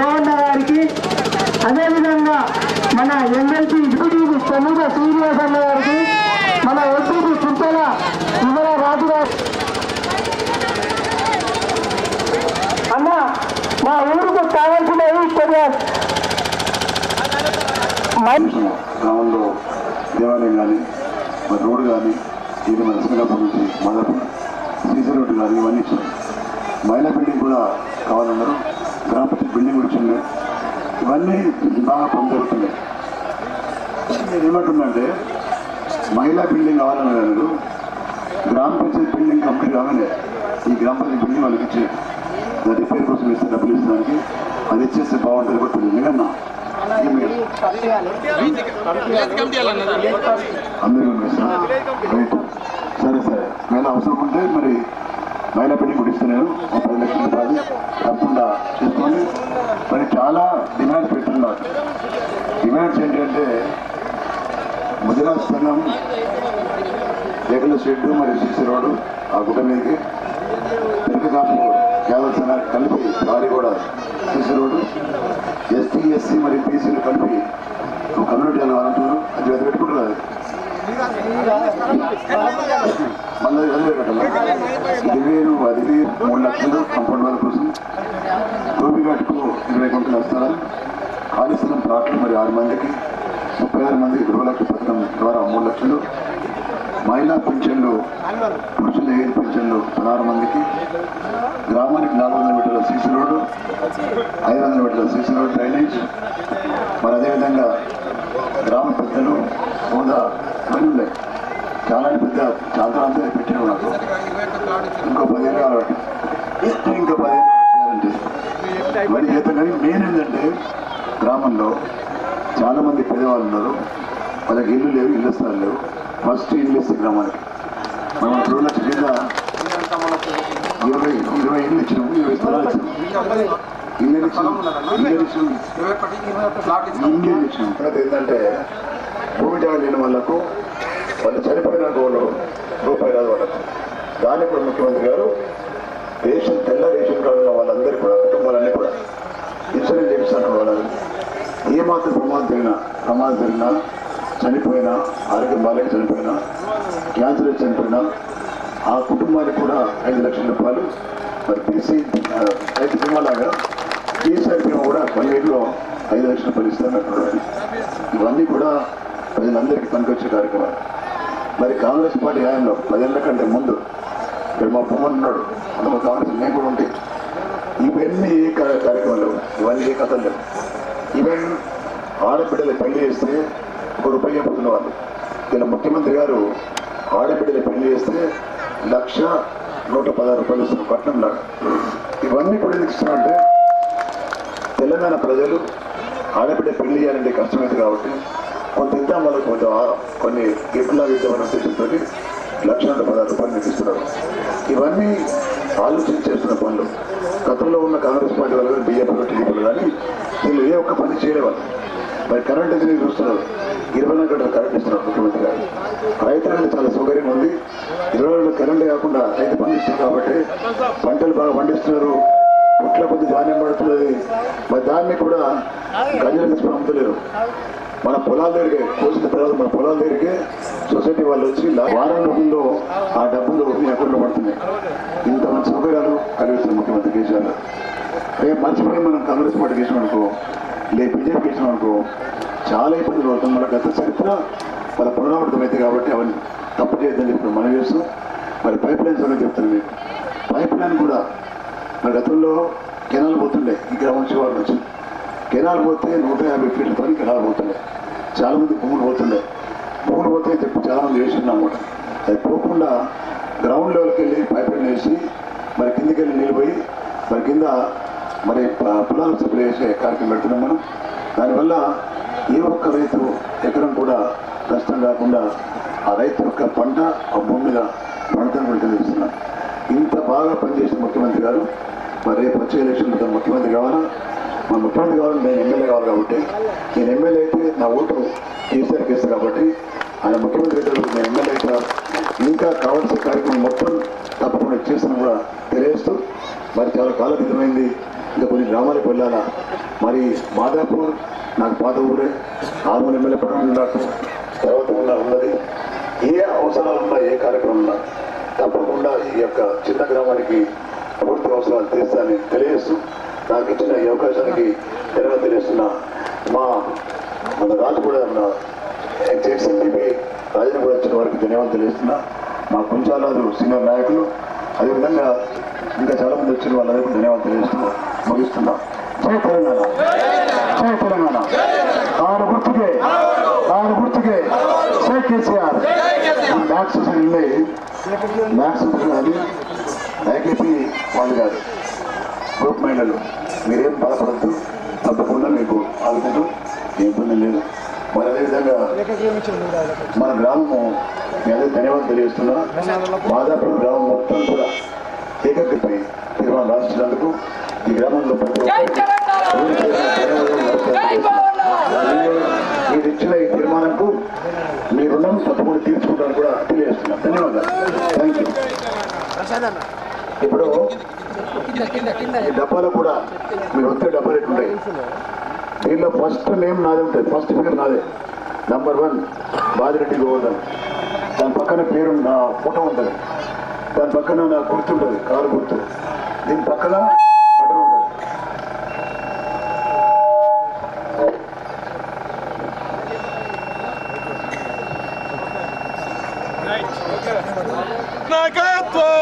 గోవన్న గారికి అదేవిధంగా మన ఎమ్మెల్సీ ఎగ్జిక్యూటివ్ తొమ్మిద శ్రీనివాస్ అన్న గారికి మన ఎంపీ చుట్టల వివర రాజు గారు అన్న మా ఊరుకు కావాల్సినవి కొద్దిగా గ్రామంలో దేవాలయం కానీ మరి రోడ్డు కానీ ఇది మన సింగపూర్ నుంచి మొదటి సీసీ రోడ్డు కానీ ఇవన్నీ ఇచ్చారు మైలపల్లికి కూడా కావాలన్నారు. గణపతి బిల్డింగ్ వచ్చింది. ఇవన్నీ బాగా పనిచేస్తున్నాయి నేను ఏమంటున్నానంటే మహిళా బిల్డింగ్ కావాలన్నారు గ్రామ పంచాయతీ బిల్డింగ్ కంప్లీట్ కావాలి ఈ గ్రామ పంచాయతీ బిల్డింగ్ వాళ్ళకి ఇచ్చే దాని రిపేర్ కోసం ఇస్తే డబ్బులు ఇస్తానికి అది ఇచ్చేస్తే బాగుంటుంది కూడా తెలియదు అందరూ రైట్. సరే సరే. నేను అవసరం ఉంటే మరి మహిళా గుడిస్తున్నారు ముప్పై లక్షల రూపాయలు తప్పకుండా చేసుకోండి మరి చాలా డిమాండ్స్ పెట్టున్నారు. డిమాండ్స్ ఏంటంటే ముదిరా స్థానం రేకుల షెడ్డు మరియు సీసీ రోడ్డు ఆ గుట్ట మీదకి పెరకకాపు కావాల్సిన కలిపి వారి కూడా సీసీ రోడ్డు ఎస్టీ ఎస్సీ మరియు బీసీలు కలిపి ఒక కమ్యూనిటీ అని అంటున్నారు అది అది పదివేలు మళ్ళీ వేరు మూడు లక్షలు కంపౌండ్ వాళ్ళ కోసం గోపిఘాట్కు ఇరవై గుంటలు వస్తారు కాళేశ్వరం ప్లాట్లు మరి ఆరు మందికి ముప్పై ఆరు మందికి గృహ లక్ష పథకం ద్వారా మూడు లక్షలు మహిళా పింఛన్లు పురుషుల ఏడు పింఛన్లు పదహారు మందికి గ్రామానికి నాలుగు వందల మీటర్ల సీసీ రోడ్డు ఐదు వందల మీటర్ల సీసీ రోడ్డు డ్రైనేజ్ మరి అదేవిధంగా గ్రామ పెద్దలు హోదా ఇవన్నీ ఉన్నాయి? చాలా పెద్ద చాలా అంతా పెట్టారు నాకు. ఇంకో పదిహేను కావాలి. ఇంకో పదిహేను చేయాలంటే. మరి కానీ మెయిన్ ఏంటంటే గ్రామంలో చాలా మంది పేదవాళ్ళు ఉన్నారు. వాళ్ళకి ఇల్లు లేవు ఇల్లు స్థలాలు లేవు. ఫస్ట్ ఇల్లు ఇస్తే గ్రామానికి. మనం రెండు లక్షల కింద ఇరవై ఇరవై ఇల్లు ఇచ్చినాము ఇరవై స్థలాలు ఇచ్చినాము. ఇల్లు ఇచ్చినాం ఇల్లు ఇచ్చినాం ఇండియన్ ఇచ్చినాం ఇక్కడ ఏంటంటే భూమి జాగా లేని వాళ్ళకు వాళ్ళు చనిపోయిన గోలు రూపాయి రాదు వాళ్ళకు. దాన్ని కూడా ముఖ్యమంత్రి గారు రేషన్ తెల్ల రేషన్ కార్డు ఉన్న వాళ్ళందరికీ కూడా కుటుంబాలన్నీ కూడా ఇన్సూరెన్స్ చేపిస్తున్నారు వాళ్ళని. ఏ మాత్రం ప్రమాదం జరిగినా ప్రమాదం జరిగినా చనిపోయినా ఆరోగ్యం బాలేక చనిపోయినా క్యాన్సర్ చనిపోయినా ఆ కుటుంబానికి కూడా ఐదు లక్షల రూపాయలు మరి పీసీ రైతు బీమా లాగా పీసీ బీమా కూడా పదిహేడులో ఐదు లక్షలు రూపాయలు ఇస్తారంటున్నారు ఇవన్నీ కూడా ప్రజలందరికీ పనికొచ్చే కార్యక్రమాలు మరి కాంగ్రెస్ పార్టీ ఆయనలో పదేళ్ళ కంటే ముందు ఇక్కడ మా పొమ్మని ఉన్నాడు. అందులో కాంగ్రెస్ నేను కూడా ఉంటే ఇవన్నీ కార్యక్రమాలు ఇవన్నీ ఏ కథలు లేవు. ఈవెన్ ఆడబిడ్డలు పెళ్ళి చేస్తే ఒక రూపాయి చెప్పుతున్న వాళ్ళు. ఇలా ముఖ్యమంత్రి గారు ఆడబిడ్డలు పెళ్ళి చేస్తే లక్ష నూట పదహారు రూపాయలు ఇస్తున్న పట్నం లాగా. ఇవన్నీ కూడా ఎందుకు ఇస్తున్నారంటే తెలంగాణ ప్రజలు ఆడబిడ్డ పెళ్ళి చేయాలంటే కష్టమైంది కాబట్టి కొంత వాళ్ళకి కొంచెం కొన్ని గిఫ్ట్లా ఇద్దామనే ఉద్దేశంతో లక్ష నూట పదహారు రూపాయలు ఇస్తున్నారు ఇవన్నీ ఆలోచించి చేస్తున్న పనులు. గతంలో ఉన్న కాంగ్రెస్ పార్టీ వాళ్ళు కానీ బీజేపీ టీడీపీలు కానీ వీళ్ళు ఏ ఒక్క పని చేయలేవాళ్ళు మరి కరెంట్ అయితే చూస్తున్నారు ఇరవై నాలుగు గంటలు కరెంట్ ఇస్తున్నారు ముఖ్యమంత్రి గారు. రైతులకు చాలా సౌకర్యంగా ఉంది. ఇరవై నాలుగు కరెంట్ కాకుండా రైతు పండిస్తున్నారు కాబట్టి పంటలు బాగా పండిస్తున్నారు. పుట్ల కొద్ది ధాన్యం పడుతున్నది. మరి దాన్ని కూడా గంజలు తీసుకుని అమ్ముతలేరు మన పొలాల దగ్గరికి కోసిన తర్వాత మన పొలాల దగ్గరికి సొసైటీ వాళ్ళు వచ్చి వారం రోజుల్లో ఆ డబ్బులు మీ అకౌంట్లో పడుతున్నాయి. ఇంత మంచి సౌకర్యాలు కలిగిస్తుంది ముఖ్యమంత్రి కేసీఆర్ రేపు మర్చిపోయి మనం కాంగ్రెస్ పార్టీ చేసినాం అనుకో లేదు బీజేపీ చేసినాం అనుకో చాలా ఇబ్బందులు పడుతుంది మన గత చరిత్ర పునరావృతం పునరావృతమైతే కాబట్టి అవన్నీ తప్పు చేయొద్దని చెప్పి మనం చేస్తాం మరి పైప్ లైన్స్ అనేది చెప్తాను మీకు పైప్ లైన్ కూడా మన గతంలో కెనాల్ పోతుండే ఈ గ్రామం నుంచి వాళ్ళు వచ్చింది. కెనాల్ పోతే నూట యాభై ఫీట్ల పని కెనాల్ పోతుండే చాలా మంది భూములు పోతుండే భూములు పోతే చెప్పి చాలా మంది వేసిండు అది పోకుండా గ్రౌండ్ లెవెల్కి వెళ్ళి పైప్ వేసి మరి కిందికి వెళ్ళి నీళ్ళు పోయి మరి కింద మరి పొలాలు సప్లై చేసే కార్యక్రమం పెడుతున్నాం మనం. దానివల్ల ఏ ఒక్క రైతు ఎకరం కూడా నష్టం కాకుండా ఆ రైతు యొక్క పంట ఆ భూమి మీద పంటను కూడా ఇంత బాగా పనిచేసిన ముఖ్యమంత్రి గారు మరి రేపు వచ్చే ఎలక్షన్లో ముఖ్యమంత్రి కావాలా? మా ముఖ్యమంత్రి కావాలని నేను ఎమ్మెల్యే కావాలి కాబట్టి నేను ఎమ్మెల్యే అయితే నా ఓటు కేసీఆర్కి ఇస్తాను కాబట్టి ఆయన ముఖ్యమంత్రి అయితే నేను ఎమ్మెల్యే అయితే ఇంకా కావాల్సిన కార్యక్రమం మొత్తం తప్పకుండా చేస్తాను కూడా తెలియజేస్తూ మరి చాలా కాలతీతమైంది ఇంకా కొన్ని గ్రామాలకు వెళ్ళాలా? మరి మాదాపూర్ నాకు పాత ఊరే ఆరు ఎమ్మెల్యే పట్టణం నాకు తర్వాత ఉన్న ఉన్నది. ఏ అవసరాలు ఉన్నా ఏ కార్యక్రమం ఉన్నా తప్పకుండా ఈ యొక్క చిన్న గ్రామానికి పూర్తి అవసరాలు తీస్తానని తెలియజేస్తూ నాకు ఇచ్చిన ఈ అవకాశానికి ధన్యవాదాలు తెలియజేస్తున్నా మా మన రాజు కూడా మన ఎక్స్ఎంపీ రాజీనామా కూడా వచ్చిన వారికి ధన్యవాదాలు తెలియజేస్తున్నా. మా కుంచాలాదు సీనియర్ నాయకులు అదేవిధంగా ఇంకా చాలా మంది వచ్చిన వాళ్ళందరికీ ధన్యవాదాలు తెలియజేస్తున్నా ముగిస్తున్నా. జై తెలంగాణ. జై తెలంగాణ. ఆయన గుర్తుకే. ఆయన గుర్తుకే. జై కేసీఆర్. మ్యాథ్స్ ఉన్నాయి మ్యాథ్స్ కానీ ఐకేపీ వాళ్ళు కాదు. మహిళలు మీరేం బాధపడద్దు. తప్పకుండా మీకు ఆదుకుంటూ. ఏ ఇబ్బంది లేదు. మరి అదేవిధంగా మన గ్రామము మీ అందరికీ ధన్యవాదాలు తెలియజేస్తున్నా. మాదాపూర్ గ్రామం మొత్తం కూడా ఏకగ్రపై తీర్మానం రాసినందుకు ఈ గ్రామంలో. మీరు ఇచ్చిన ఈ తీర్మానంకు మీ రుణం తప్పకుండా తీర్చుకుంటాను కూడా తెలియజేస్తున్నా. ధన్యవాదాలు. థ్యాంక్ యూ ఇప్పుడు ఈ డబ్బాలో కూడా మీరు వచ్చే డబ్బాలు ఎట్లుంటాయి? దీనిలో ఫస్ట్ నేమ్ నాదే ఉంటుంది. ఫస్ట్ ఫిగర్ నాదే. Number one Badireddy Govardhan. దాని పక్కన పేరు నా ఫోటో ఉంటుంది. దాని పక్కన నా గుర్తు ఉంటుంది. కారు గుర్తు. దీని పక్కన బటన్ ఉంటుంది. నాయకత్వం!